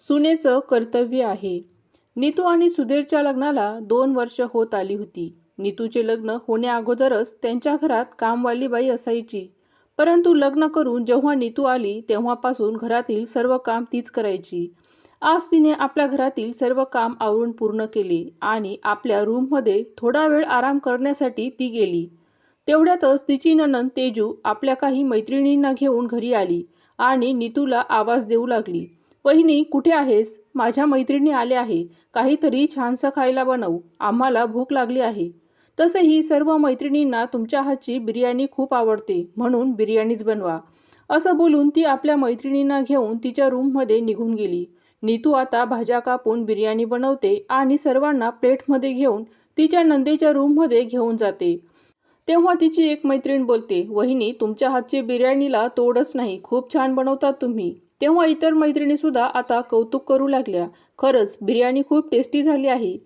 सुनेचं कर्तव्य आहे. नीतू आणि सुधीरच्या लग्नाला दोन वर्ष होत आली होती. नीतूचे लग्न होण्याअगोदरच त्यांच्या घरात कामवाली बाई असायची. परंतु लग्न करून जेव्हा नीतू आली तेव्हापासून घरातील सर्व काम तीच करायची. आज तिने आपल्या घरातील सर्व काम आवरून पूर्ण केले आणि आपल्या रूममध्ये थोडा वेळ आराम करण्यासाठी ती गेली. तेवढ्यातच तिची ननन तेजू आपल्या काही मैत्रिणींना घेऊन घरी आली आणि नीतूला आवाज देऊ लागली. वहिनी कुठे आहेस? माझ्या मैत्रिणी आले आहे. काहीतरी छानसं खायला बनव. आम्हाला भूक लागली आहे. तसंही सर्व मैत्रिणींना तुमच्या हातची बिर्याणी खूप आवडते म्हणून बिर्याणीच बनवा. असं बोलून ती आपल्या मैत्रिणींना घेऊन तिच्या रूममध्ये निघून गेली. नीतू आता भाज्या कापून बिर्याणी बनवते आणि सर्वांना प्लेटमध्ये घेऊन तिच्या नंदेच्या रूममध्ये घेऊन जाते. तेव्हा तिची एक मैत्रीण बोलते वहिनी तुमच्या हातची बिर्याणीला तोडच नाही खूप छान बनवतात तुम्ही. तेव्हा इतर मैत्रिणी सुद्धा आता कौतुक करू लागल्या. खरंच बिर्याणी खूप टेस्टी झाली आहे.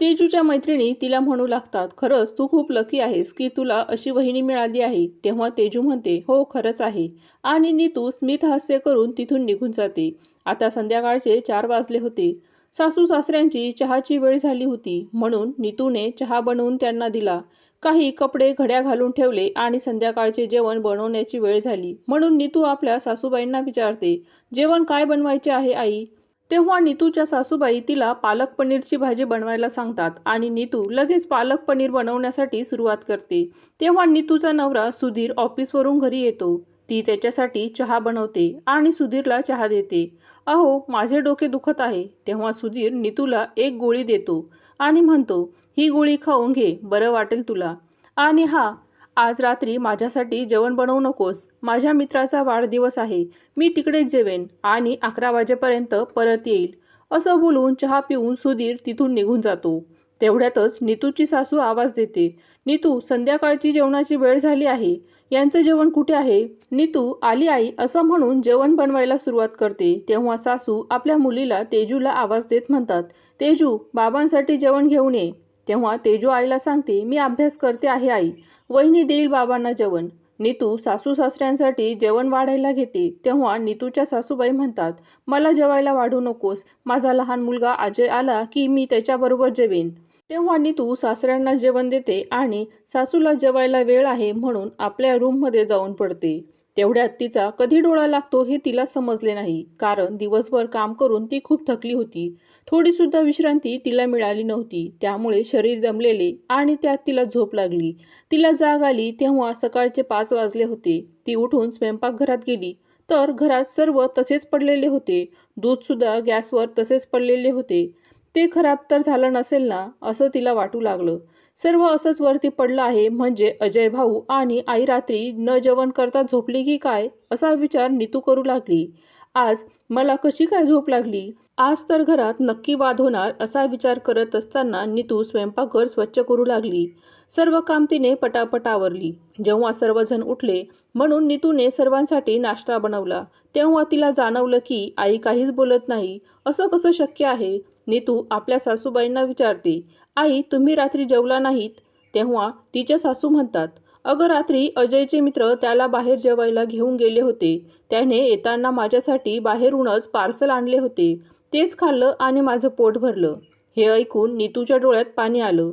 तेजूच्या मैत्रिणी तिला म्हणू लागतात खरंच तू खूप लकी आहेस की तुला अशी वहिनी मिळाली आहे. तेव्हा तेजू म्हणते हो खरंच आहे. आणि नीतू स्मित हास्य करून तिथून निघून जाते. आता संध्याकाळचे चार वाजले होते. सासू सासऱ्यांची चहाची वेळ झाली होती. म्हणून नीतूने चहा बनवून त्यांना दिला. काही कपडे घड्या घालून ठेवले आणि संध्याकाळचे जेवण बनवण्याची वेळ झाली. म्हणून नीतू आपल्या सासूबाईंना विचारते जेवण काय बनवायचे आहे आई? तेव्हा नीतूच्या सासूबाई तिला पालक पनीरची भाजी बनवायला सांगतात आणि नीतू लगेच पालक पनीर बनवण्यासाठी सुरुवात करते. तेव्हा नीतूचा नवरा सुधीर ऑफिसवरून घरी येतो. ती त्याच्यासाठी चहा बनवते आणि सुधीरला चहा देते. अहो माझे डोके दुखत आहे. तेव्हा सुधीर नीतूला एक गोळी देतो आणि म्हणतो ही गोळी खाऊन घे बरं वाटेल तुला. आणि हा आज रात्री माझ्यासाठी जेवण बनवू नकोस. माझ्या मित्राचा वाढदिवस आहे. मी तिकडेच जेवेन आणि अकरा वाजेपर्यंत परत येईल. असं बोलून चहा पिऊन सुधीर तिथून निघून जातो. तेवढ्यातच नीतूची सासू आवाज देते. नीतू संध्याकाळची जेवणाची वेळ झाली आहे. यांचं जेवण कुठे आहे? नीतू आली आई असं म्हणून जेवण बनवायला सुरुवात करते. तेव्हा सासू आपल्या मुलीला तेजूला आवाज देत म्हणतात तेजू बाबांसाठी जेवण घेऊन ये. तेव्हा तेजू आईला सांगते मी अभ्यास करते आहे आई. वहिनी देईल बाबांना जेवण. नीतू सासू सासऱ्यांसाठी जेवण वाढायला घेते. तेव्हा नीतूच्या सासूबाई म्हणतात मला जेवायला वाढू नकोस. माझा लहान मुलगा अजय आला की मी त्याच्याबरोबर जेवेन. तेव्हा नीतू सासऱ्यांना जेवण देते आणि सासूला जेवायला वेळ आहे म्हणून आपल्या रूममध्ये जाऊन पडते. तेवढ्यात तिचा कधी डोळा लागतो हे तिला समजले नाही कारण दिवसभर काम करून ती खूप थकली होती. थोडीसुद्धा विश्रांती तिला मिळाली नव्हती त्यामुळे शरीर दमलेले आणि त्यात तिला झोप लागली. तिला जाग आली तेव्हा सकाळचे पाच वाजले होते. ती उठून स्वयंपाकघरात गेली तर घरात सर्व तसेच पडलेले होते. दूधसुद्धा गॅसवर तसेच पडलेले होते. ते खराब तर झालं नसेल ना असं तिला वाटू लागलं. सर्व असंच वरती पडलं आहे म्हणजे अजय भाऊ आणि आई रात्री न जेवण करता झोपली की काय असा विचार नीतू करू लागली. आज मला कशी काय झोप लागली? आज तर घरात नक्की वाद होणार असा विचार करत असताना नीतू स्वयंपाकघर स्वच्छ करू लागली. सर्व काम तिने पटापट आवरली. जेव्हा सर्वजण उठले म्हणून नीतूने सर्वांसाठी नाश्ता बनवला. तेव्हा तिला जाणवलं की आई काहीच बोलत नाही. असं कसं शक्य आहे? नीतू आपल्या सासूबाईंना विचारते आई तुम्ही रात्री जेवला नाहीत? तेव्हा तिच्या सासू म्हणतात अगं रात्री अजयचे मित्र त्याला बाहेर जेवायला घेऊन गेले होते. त्याने येताना माझ्यासाठी बाहेरूनच पार्सल आणले होते. तेच खाल्लं आणि माझं पोट भरलं. हे ऐकून नीतूच्या डोळ्यात पाणी आलं.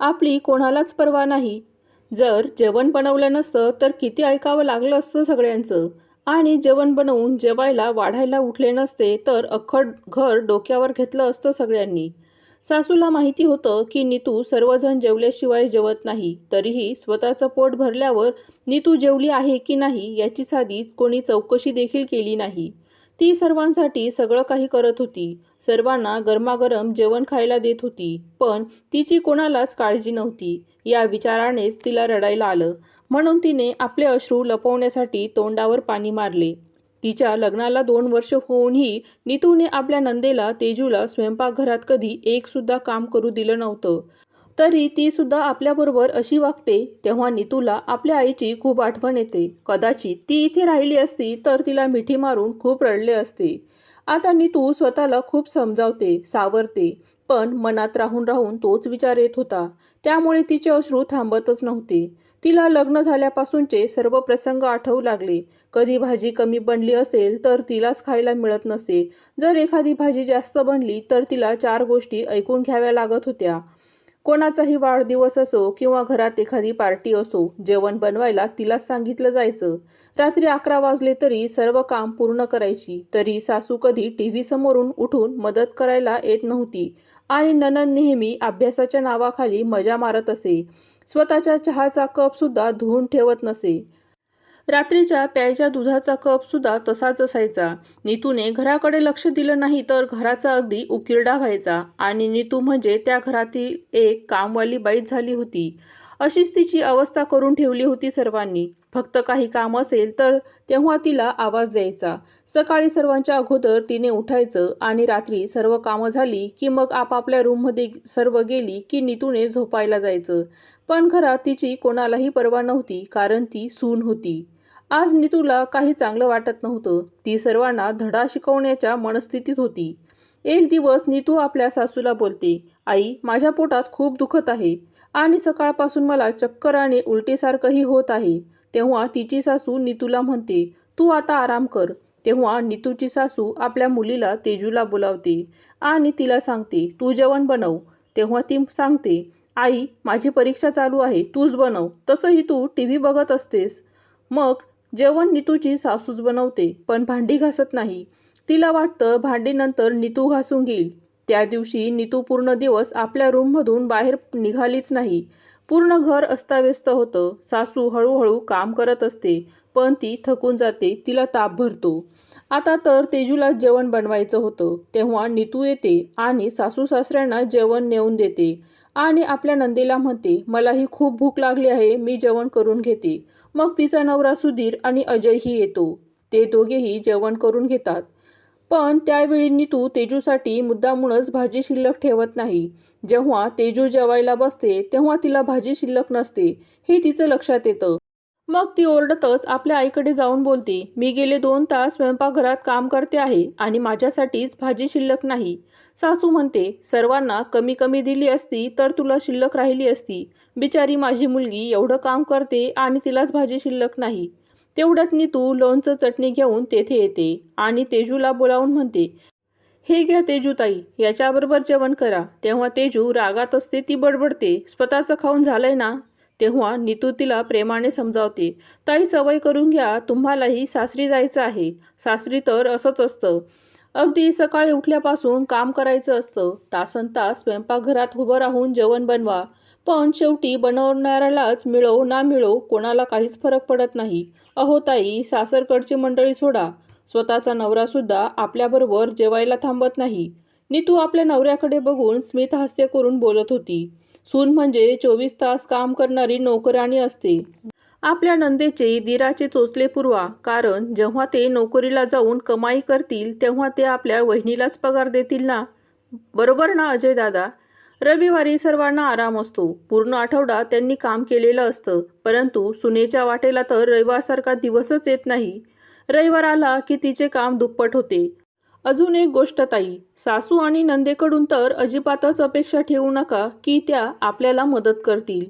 आपली कोणालाच पर्वा नाही. जर जेवण बनवलं नसतं तर किती ऐकावं लागलं असतं सगळ्यांचं. आणि जेवण बनवून जेवायला वाढायला उठले नसते तर अख्खं घर डोक्यावर घेतलं असतं सगळ्यांनी. सासूला माहिती होतं की नीतू सर्वजण जेवल्याशिवाय जेवत नाही तरीही स्वतःचं पोट भरल्यावर नीतू जेवली आहे की नाही याची साधी कोणी चौकशी देखील केली नाही. ती सर्वांसाठी सगळं काही करत होती. सर्वांना गरमागरम जेवण खायला देत होती पण तिची कोणालाच काळजी नव्हती. या विचारानेच तिला रडायला आलं. म्हणून तिने आपले अश्रू लपवण्यासाठी तोंडावर पाणी मारले. तिच्या लग्नाला दोन वर्ष होऊनही नितूने आपल्या नंदेला तेजूला स्वयंपाकघरात कधी एक सुद्धा काम करू दिलं नव्हतं. तरी ती सुद्धा आपल्याबरोबर अशी वागते तेव्हा नीतूला आपल्या आईची खूप आठवण येते. कदाचित ती इथे राहिली असती तर तिला मिठी मारून खूप रडले असते. आता नीतू स्वतःला खूप समजावते सावरते पण मनात राहून राहून तोच विचार येत होता. त्यामुळे तिचे अश्रू थांबतच नव्हते. तिला लग्न झाल्यापासूनचे सर्व प्रसंग आठवू लागले. कधी भाजी कमी बनली असेल तर तिलाच खायला मिळत नसे. जर एखादी भाजी जास्त बनली तर तिला चार गोष्टी ऐकून घ्याव्या लागत होत्या. कोणाचाही वाढदिवस असो किंवा घरात एखादी पार्टी असो जेवण बनवायला तिलाच सांगितलं जायचं. रात्री अकरा वाजले तरी सर्व काम पूर्ण करायची. तरी सासू कधी टी व्ही समोरून उठून मदत करायला येत नव्हती. आणि ननन नेहमी अभ्यासाच्या नावाखाली मजा मारत असे. स्वतःच्या चहाचा कप सुद्धा धुवून ठेवत नसे. रात्रीच्या प्यायच्या दुधाचा कप सुद्धा तसाच असायचा. नीतूने घराकडे लक्ष दिलं नाही तर घराचा अगदी उकिरडा व्हायचा आणि नीतू म्हणजे त्या घरातील एक कामवाली बाईच झाली होती. अशीच तिची अवस्था करून ठेवली होती सर्वांनी. फक्त काही काम असेल तर तेव्हा तिला आवाज द्यायचा. सकाळी सर्वांच्या अगोदर तिने उठायचं आणि रात्री सर्व कामं झाली की मग आपापल्या रूममध्ये सर्व गेली की नीतूने झोपायला जायचं. पण घरात तिची कोणालाही पर्वा नव्हती कारण ती सून होती. आज नीतूला काही चांगलं वाटत नव्हतं. ती सर्वांना धडा शिकवण्याच्या मनस्थितीत होती. एक दिवस नीतू आपल्या सासूला बोलते आई माझ्या पोटात खूप दुखत आहे आणि सकाळपासून मला चक्कर आणि उलटीसारखंही होत आहे. तेव्हा तिची सासू नीतूला म्हणते तू आता आराम कर. तेव्हा नीतूची सासू आपल्या मुलीला तेजूला बोलावते आणि तिला सांगते तू जेवण बनव. तेव्हा ती सांगते आई माझी परीक्षा चालू आहे तूच बनव. तसंही तू टी व्ही बघत असतेस. मग जेवण नीतूची सासूच बनवते पण भांडी घासत नाही. तिला वाटतं भांडी नंतर नीतू घासून घेईल. त्या दिवशी नीतू पूर्ण दिवस आपल्या रूममधून बाहेर निघालीच नाही. पूर्ण घर अस्ताव्यस्त होतं. सासू हळूहळू काम करत असते पण ती थकून जाते तिला ताप भरतो. आता तर तेजूला जेवण बनवायचं होतं. तेव्हा नीतू येते आणि सासू सासऱ्यांना जेवण नेऊन देते. आणि आपल्या नंदेला म्हणते मलाही खूप भूक लागली आहे मी जेवण करून घेते. मग तिचा नवरा सुधीर आणि अजयही येतो. ते दोघेही जेवण करून घेतात. पण त्यावेळी नीतू तेजूसाठी मुद्दामूनच भाजी शिल्लक ठेवत नाही. जेव्हा तेजू जेवायला बसते तेव्हा तिला भाजी शिल्लक नसते हे तिचं लक्षात येतं. मग ती ओरडतच आपल्या आईकडे जाऊन बोलते मी गेले दोन तास स्वयंपाकघरात काम करते आहे आणि माझ्यासाठीच भाजी शिल्लक नाही. सासू म्हणते सर्वांना कमी कमी दिली असती तर तुला शिल्लक राहिली असती. बिचारी माझी मुलगी एवढं काम करते आणि तिलाच भाजी शिल्लक नाही. तेवढ्यात नीतू लोणचं चटणी घेऊन तेथे येते आणि तेजूला बोलावून म्हणते हे घ्या तेजूताई याच्याबरोबर जेवण करा. तेव्हा तेजू रागात असते ती बडबडते स्वतःचं खाऊन झालंय ना? तेव्हा नीतू तिला प्रेमाने समजावते ताई सवय करून घ्या तुम्हालाही सासरी जायचं आहे. सासरी तर असंच असतं. अगदी सकाळी उठल्यापासून काम करायचं असतं. तासन तास स्वयंपाकघरात उभं राहून जेवण बनवा. पण शेवटी बनवणाऱ्यालाच मिळो ना मिळो कोणाला काहीच फरक पडत नाही. अहो ताई सासरकडची मंडळी सोडा. स्वतःचा नवरासुद्धा आपल्याबरोबर जेवायला थांबत नाही. नीतू आपल्या नवऱ्याकडे बघून स्मित हास्य करून बोलत होती. सून म्हणजे चोवीस तास काम करणारी नोकराणी असते. आपल्या नंदेचे दिराचे चोचले पुरवा कारण जेव्हा ते नोकरीला जाऊन कमाई करतील तेव्हा ते आपल्या वहिनीलाच पगार देतील ना? बरोबर ना अजय दादा रविवारी सर्वांना आराम असतो. पूर्ण आठवडा त्यांनी काम केलेलं असतं. परंतु सुनेच्या वाटेला तर रविवारसारखा दिवसच येत नाही. रविवार आला की तिचे काम दुप्पट होते. अजून एक गोष्ट ताई सासू आणि नंदेकडून तर अजिबातच अपेक्षा ठेवू नका की त्या आपल्याला मदत करतील.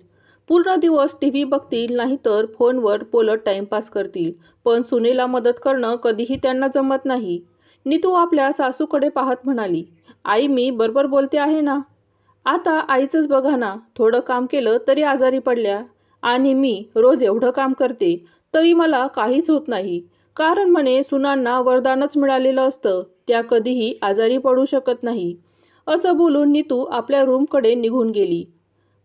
पूर्ण दिवस टी व्ही बघतील नाहीतर फोनवर बोलत टाइमपास करतील. पण सुनेला मदत करणं कधीही त्यांना जमत नाही. नीतू आपल्या सासूकडे पाहत म्हणाली आई मी बरोबर बोलते आहे ना? आता आईचंच बघा ना थोडं काम केलं तरी आजारी पडल्या. आणि मी रोज एवढं काम करते तरी मला काहीच होत नाही. कारण म्हणे सुनांना वरदानच मिळालेलं असतं. त्या कधीही आजारी पडू शकत नाही. असं बोलून नीतू आपल्या रूमकडे निघून गेली.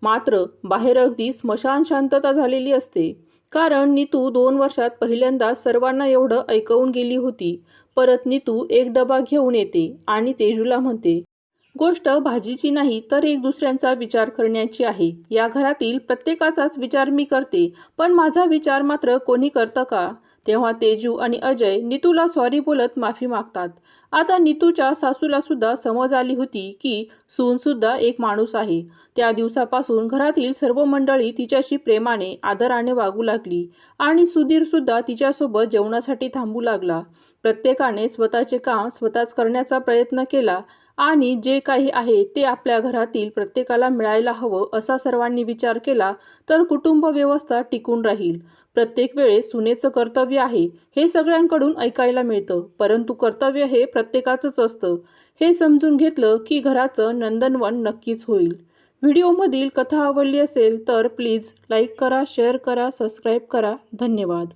मात्र बाहेर अगदी स्मशान शांतता झालेली असते. कारण नीतू दोन वर्षात पहिल्यांदा सर्वांना एवढं ऐकवून गेली होती. परत नीतू एक डबा घेऊन येते आणि तेजूला म्हणते गोष्ट भाजीची नाही तर एक दुसऱ्यांचा विचार करण्याची आहे. या घरातील प्रत्येकाचाच विचार मी करते. पण माझा विचार मात्र कोणी करतं का? तेव्हा तेजू आणि अजय नीतूला सॉरी बोलत माफी मागतात. आता नीतूच्या सासूला सुद्धा समज आली होती की सून सुद्धा एक माणूस आहे. त्या दिवसापासून घरातील सर्व मंडळी तिच्याशी प्रेमाने आदराने वागू लागली आणि सुधीर सुद्धा तिच्यासोबत जेवणासाठी थांबू लागला. प्रत्येकाने स्वतःचे काम स्वतःच करण्याचा प्रयत्न केला आणि जे काही आहे ते आपल्या घरातील प्रत्येकाला मिळायला हवं असा सर्वांनी विचार केला तर कुटुंब व्यवस्था टिकून राहील. प्रत्येक वेळेस सुनेचं कर्तव्य आहे हे सगळ्यांकडून ऐकायला मिळतं परंतु कर्तव्य हे प्रत्येकाचंच असतं. हे समजून घेतलं की घराचं नंदनवन नक्कीच होईल. व्हिडिओमधील कथा आवडली असेल तर प्लीज लाईक करा शेअर करा सबस्क्राईब करा. धन्यवाद.